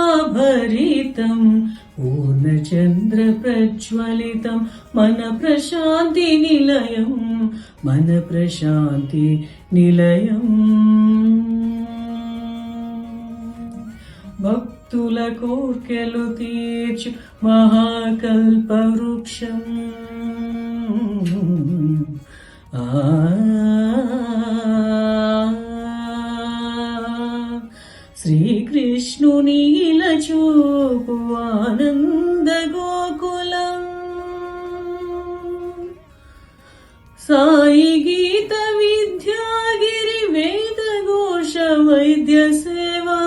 प्रेमसुधाभरितं पूर्णचन्द्रप्रज्वलितं मनप्रशान्तिनिलयं मनप्रशान्ति భక్తుల కోర్కెలు తీర్చు మహాకల్పవృక్షం ఆ శ్రీకృష్ణుని ఇలా చూపు ఆనంద గోకులం. సాయి గీత విద్యాగిరి వేద ఘోష వైద్య సేవా.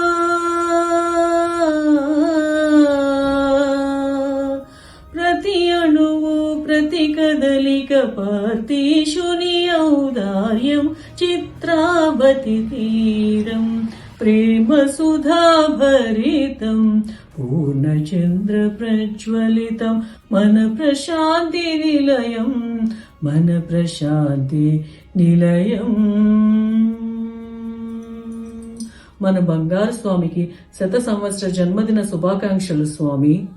ప్రతి అణువు ప్రతి కదలిక పార్థీషుని ఔదార్యం చిత్రావతి తీరం. ప్రేమ సుధాభరితం పూర్ణచంద్ర ప్రజ్వలితం మన ప్రశాంతి నిలయం మన ప్రశాంతి నిలయం. మన బంగారు స్వామికి శత సంవత్సర జన్మదిన శుభాకాంక్షలు స్వామి.